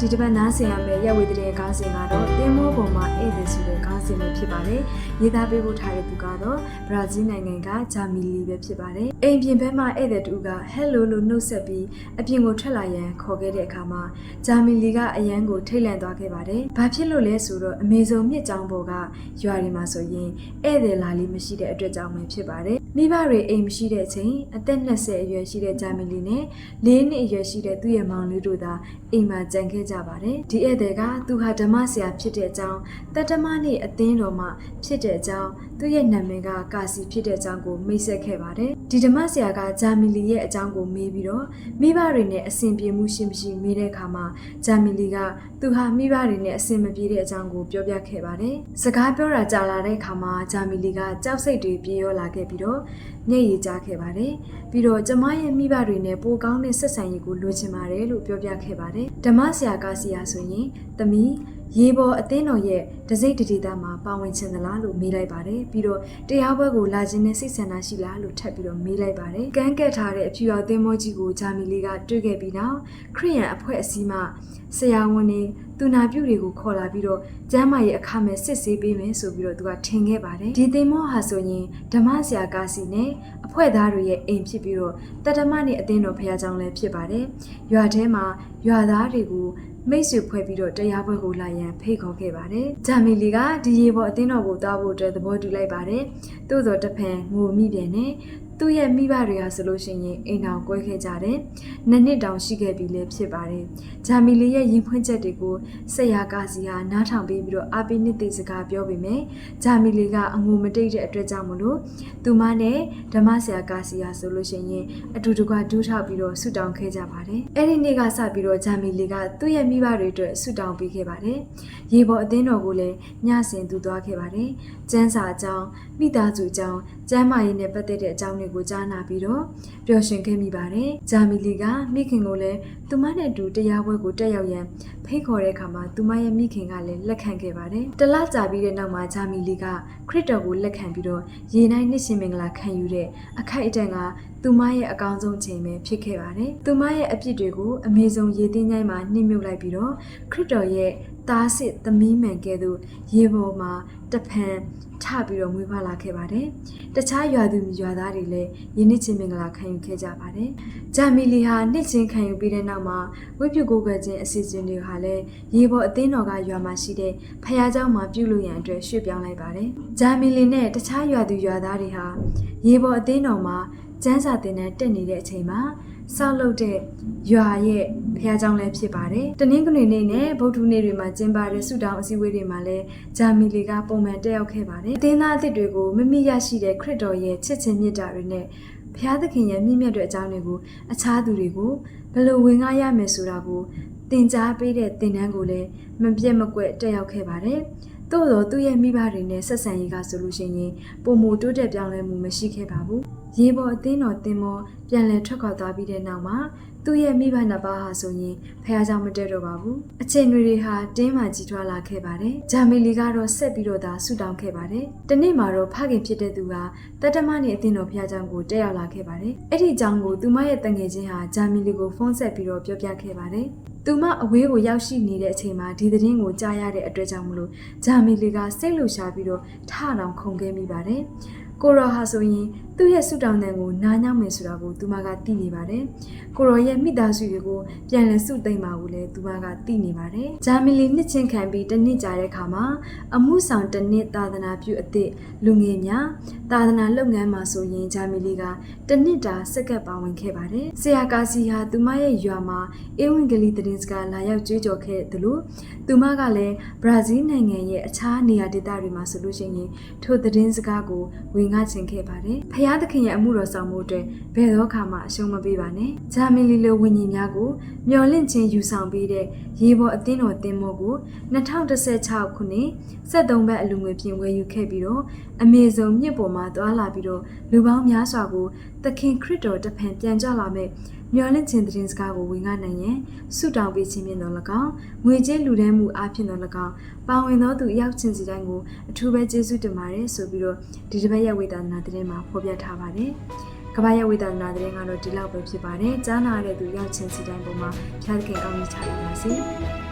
ဒီတစ်ပတ်နားဆင်ရမယ့်ရက်ဝေတဲ့ကားစဉ်ကတော့တင်းမောပေါ်မှာဧည့်သည်ဆိုတဲ့ကားစဉ်ပဲဖြစ်ပါတယ်။ရေးသားပေးပို့ထားတဲ့သူကတော့ဘရာဇီးနိုင်ငံကဂျာမီလီပဲဖြစ်ပါတယ်။အိမ်ပြင်ဘက်မှာဧည့်သည်တူကဟယ်လိုလို့နှုတ်ဆက်ပြီးအပြင်ကိုထွက်လာရန်ခေါ်ခဲ့တဲ့အခါမှာဂျာမီလီကအရန်ကိုထိတ်လန့်သွားခဲ့ပါတယ်။ဘာဖြစ်လို့လဲဆိုတော့အမေဇုံမြစ်ကြောင်းပေါ်ကရွာတွေမှာဆိုရင်ဧည့်သည်လာလေးမရှိတဲ့အတွက်ကြောင့်ပဲဖြစ်ပါတယ်။မိဘတွေအိမ်မရှိတဲ့အချိန်အသက်20အရွယ်ရှိတဲ့ဂျာမီလီနဲ့၄နှစ်အရွယ်ရှိတဲ့သူ့ရဲ့မောင်လေးတို့သာအိမ်မှာကြံခဲ့ကြပါတယ်။ဒီဧည့်သည်ကသူဟာဓမ္မဆရာဖြစ်တဲ့အကြောင်းတတ္တမနေ့အသင်းတော်မှဖြစ်တဲ့အကြောင်းသူ့ရဲ့နာမည်ကကာစီဖြစ်တဲ့အကြောင်းကိုမိတ်ဆက်ခဲ့ပါတယ်။ဒီဓမ္မဆရာကဂျာမီလီရဲ့အကြောင်းကိုမေးပြီးတော့မိဘတွေနဲ့အဆင်ပြေမှုရှိမရှိမေးတဲ့အခါမှာဂျာမီလီကသူဟာမိဘတွေနဲ့အဆင်မပြေတဲ့အကြောင်းကိုပြောပြခဲ့ပါတယ်။စကားပြောတာကြာလာတဲ့အခါမှာဂျာမီလီကကြောက်စိတ်တွေပြေရောလာခဲ့ပြီးတော့မျက်ရည်ကျခဲ့ပါတယ်။ပြီးတော့ကျမရဲ့မိဘတွေနဲ့ပိုကောင်းတဲ့ဆက်ဆံရေးကိုလိုချင်ပါတယ်လို့ပြောပြခဲ့ပါတယ်။ဓမ္မဆရာကစီယာဆိုရင်သမီး ရေပေါ်အသင်းတော်ရဲ့ဒစိတ်တတိသားမှာပါဝင်ချင်သလားလို့မေးလိုက်ပါတယ်ပြီးတော့တရားပွဲကိုလာခြင်းနဲ့စိတ်ဆန္ဒရှိလားလို့ထပ်ပြီးတော့မေးလိုက်ပါတယ်ကန်းကက်ထားတဲ့အဖြူရောင်သင်းမောကြီးကိုဂျာမီလီကတွေ့ခဲ့ပြီးနောက်ခရိယန်အဖွဲ့အစည်းမှဆရာဝန်တွေသူနာပြုတွေကိုခေါ်လာပြီးတော့ကျမ်းမာရေးအခမဲ့စစ်ဆေးပေးမယ်ဆိုပြီးတော့သူကထင်ခဲ့ပါတယ်ဒီသင်းမောဟာဆိုရင်ဓမ္မဆရာကားစီနဲ့အဖွဲ့သားတွေရဲ့အိမ်ဖြစ်ပြီးတော့တတမနဲ့အသင်းတော်ဖះကြောင်လည်းဖြစ်ပါတယ်ရွာထဲမှာရွာသားတွေကို မိတ်ဆွေဖွဲ့ပြီးတော့တရားပွဲကိုလာရန်ဖိတ်ခေါ်ခဲ့ပါတယ်။ဂျာမီလီကဒီရေပေါ်အသင်းတော်ကိုတောက်ဖို့အတွက်သဘောတူလိုက်ပါတယ်။သို့သောတဖန်ငိုမိပြန်နဲ့ သူ့ရဲ့မိဘတွေဟာဆိုလို့ရှိရင်အိမ်တော်ကွဲခဲ့ကြတယ်။နှစ်နှစ်တောင်ရှိခဲ့ပြီလည်းဖြစ်ပါတယ်။ဂျာမီလီရဲ့ရင်ဖွင့်ချက်တွေကိုဆက်ရကာစီဟာနားထောင်ပြီးပြီးတော့အာပီနစ်သိစကားပြောပေမဲ့ဂျာမီလီကအငိုမတိတ်တဲ့အတွက်ကြောင့်မလို့သူမနဲ့ဓမ္မဆရာကာစီဟာဆိုလို့ရှိရင်အတူတကွဒူးထောက်ပြီးတော့ဆူတောင်းခဲ့ကြပါတယ်။အဲ့ဒီနေ့ကစပြီးတော့ဂျာမီလီကသူ့ရဲ့မိဘတွေအတွက်ဆူတောင်းပေးခဲ့ပါတယ်။ရေပေါ်အသင်းတော်ကိုလည်းညဆင်သူသွားခဲ့ပါတယ်။ကျန်းစာအကြောင်းမိသားစုအကြောင်းကျမ်းမာရေးနဲ့ပတ်သက်တဲ့အကြောင်းတွေကိုကြားနာပြီးတော့ပျော်ရွှင်ခဲ့မိပါတယ်။ဂျာမီလီကမိခင်ကိုလည်းသူမနဲ့အတူတရားပွဲကိုတက်ရောက်ရန်ဖိတ်ခေါ်တဲ့အခါမှာသူမရဲ့မိခင်ကလည်းလက်ခံခဲ့ပါတယ်။တလကြာပြီးတဲ့နောက်မှာဂျာမီလီကခရစ်တော်ကိုလက်ခံပြီးတော့ရေနိုင်နှစ်ရှင်မင်္ဂလာခံယူတဲ့အခိုက်အတန့်ကသူမရဲ့အကောင်းဆုံးချိန်ပဲဖြစ်ခဲ့ပါတယ်။သူမရဲ့အပြစ်တွေကိုအမေဆုံးရေသိမ်းချိုင်းမှာနှိမ့်မြုပ်လိုက်ပြီးတော့ခရစ်တော်ရဲ့ သားစစ်သမီးမှန်ကဲ့သို့ရေပေါ်မှာတဖန်ထပြီးတော့မွေးဖွားလာခဲ့ပါတယ်။တခြားရွာသူရွာသားတွေလည်းယနေ့ချင်းမင်္ဂလာခံယူခဲ့ကြပါတယ်။ဂျာမီလီဟာနှစ်ချင်းခံယူပြီးတဲ့နောက်မှာဝိပုကိုကွယ်ခြင်းအစီအစဉ်တွေဟာလည်းရေပေါ်အသင်းတော်ကရွာမှာရှိတဲ့ဖခင်เจ้าမှာပြုလုပ်ရန်အတွက်ရွှေ့ပြောင်းလိုက်ပါတယ်။ဂျာမီလီနဲ့တခြားရွာသူရွာသားတွေဟာရေပေါ်အသင်းတော်မှာကျန်းစာတင်တဲ့တက်နေတဲ့အချိန်မှာ ဆောက်လုပ်တဲ့ရွာရဲ့ဘုရားကျောင်းလည်းဖြစ်ပါတယ်။တနင်္ဂနွေနေ့နဲ့ဗုဒ္ဓနေ့တွေမှာကျင်းပတဲ့ဆုတောင်းအစည်းအဝေးတွေမှာလည်းဂျာမီလီကပုံမှန်တက်ရောက်ခဲ့ပါတယ်။အသင်းသားအသစ်တွေကိုမိမိရရှိတဲ့ခရစ်တော်ရဲ့ချစ်ခြင်းမေတ္တာတွေနဲ့ဘုရားသခင်ရဲ့မြင့်မြတ်တဲ့အကြောင်းတွေကိုအခြားသူတွေကိုဘယ်လိုဝင်ကားရမယ်ဆိုတာကိုသင်ကြားပေးတဲ့သင်တန်းကိုလည်းမပြတ်မကွက်တက်ရောက်ခဲ့ပါတယ်။သို့သောသူ့ရဲ့မိဘတွေနဲ့ဆက်ဆံရေးကဆိုလို့ရှိရင်ပုံမတိုးတက်ပြောင်းလဲမှုမရှိခဲ့ပါဘူး။ရေပေါ်အသင်းတော်တင်မောပြန်လည်ထွက်ခွာသွားပြီးတဲ့နောက်မှာ သူ့ရဲ့မိဘနှစ်ပါးဟာဆိုရင်ဖះကြောင့်မတည့်တော့ပါဘူးအချိန်တွေဟာတင်းမာကြီးထွားလာခဲ့ပါတယ်ဂျာမီလီကတော့ဆက်ပြီးတော့သာဆူတောင်းခဲ့ပါတယ်တနေ့မှာတော့ဖခင်ဖြစ်တဲ့သူဟာတတမနဲ့အသင်းတော်ဖះကြောင့်ကိုတက်ရောက်လာခဲ့ပါတယ်အဲ့ဒီကြောင့်ကိုသူမရဲ့တငယ်ချင်းဟာဂျာမီလီကိုဖုန်းဆက်ပြီးတော့ပြောပြခဲ့ပါတယ်သူမအဝေးကိုရောက်ရှိနေတဲ့အချိန်မှာဒီသတင်းကိုကြားရတဲ့အတွက်ကြောင့်မလို့ဂျာမီလီကစိတ်လှုပ်ရှားပြီးတော့ထထောင်ခုန်ခဲ့မိပါတယ်။ ကိုရောဟာဆိုရင်သူ့ရဲ့ဆုတောင်းတန်ကိုနားညောင်းမယ်ဆိုတာကိုသူမကသိနေပါတယ်။ကိုရောရဲ့မိသားစုတွေကိုပြန်လည်ဆုသိမ့်ပါကိုလည်းသူမကသိနေပါတယ်။ဂျာမီလီနှစ်ချင်းခံပြီးတစ်နှစ်ကြာတဲ့အခါမှာအမှုဆောင်တစ်နှစ်သာသနာပြုအသည့်လူငယ်များသာသနာလုပ်ငန်းမှာဆိုရင်ဂျာမီလီကတစ်နှစ်တာစက္ကပ်ပါဝင်ခဲ့ပါတယ်။ဆရာကာစီဟာသူမရဲ့ရွာမှာအေဝံဂေလိသတင်းစကားလာရောက်ကြွေးကြော်ခဲ့တယ်လို့သူမကလည်းဘရာဇီးနိုင်ငံရဲ့အခြားနေရာဒေသတွေမှာဆိုလို့ရှိရင်ထိုသတင်းစကားကိုဝင်ငါချင်ခဲ့ပါတယ်။ဖျားသခင်ရဲ့အမှုတော်ဆောင်မှုအတွက်ဘယ်တော့မှအရှုံးမပေးပါနဲ့။ဂျာမီလီလိုဝิญဉ်များကိုမျော်လင့်ခြင်းယူဆောင်ပေးတဲ့ရေပေါ်အသင်းတော်တင်မောကို2016ခုနှစ်73ဘတ်အလူငွေပြင်ဝယ်ယူခဲ့ပြီးတော့အမေဇုံမြစ်ပေါ်မှာသွားလာပြီးတော့လူပေါင်းများစွာကိုသခင်ခရစ်တော်တဖန်ပြန်ကြလာမဲ့ မျော်လင့်ခြင်းသတင်းစကားကိုဝင်ငါနိုင်ရန်ဆုတောင်းပေးခြင်းဖြင့်တော်၎င်းငွေကြေးလူဒန်းမှုအဖြစ်တော်၎င်းပါဝင်သောသူရောက်ခြင်းစီတိုင်းကိုအထူးပဲကျေးဇူးတင်ပါတယ်ဆိုပြီးတော့ဒီတစ်ပတ်ရဲ့ဝေဒနာသတင်းမှာဖော်ပြထားပါတယ်။ကမ္ဘာရဲ့ဝိသနာသတင်းကတော့ဒီလောက်ပဲဖြစ်ပါတယ်ကြားနာရတဲ့သူရောက်ချင်းစီတိုင်းပေါ်မှာဖျားသခင်ကောင်းကြီးချပါစေ